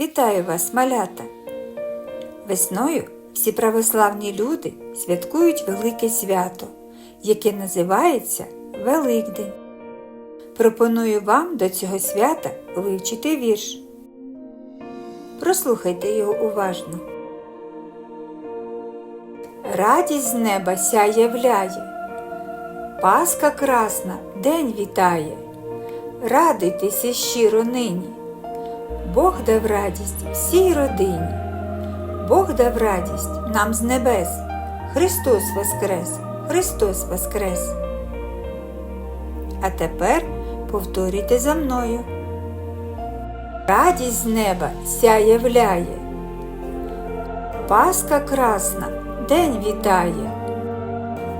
Вітаю вас, малята! Весною всі православні люди святкують велике свято, яке називається Великдень. Пропоную вам до цього свята вивчити вірш. Прослухайте його уважно. Радість з неба ся являє, Паска красна день вітає. Радуйтеся щиро нині. Бог дав радість всій родині. Бог дав радість нам з небес. Христос Воскрес! Христос Воскрес! А тепер повторюйте за мною. Радість з неба ся являє. Паска красна день вітає.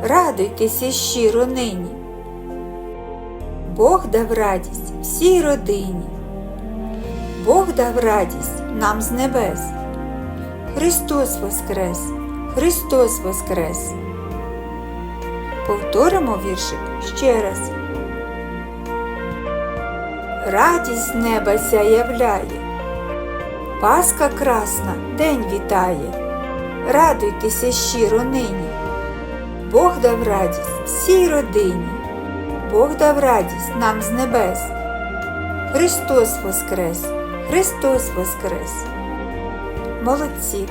Радуйтеся щиро нині. Бог дав радість всій родині. Бог дав радість нам з небес. Христос Воскрес! Христос Воскрес! Повторимо віршик ще раз. Радість неба ся являє. Паска красна день вітає. Радуйтеся щиро нині. Бог дав радість всій родині. Бог дав радість нам з небес. Христос Воскрес! Христос Воскрес! Молодці!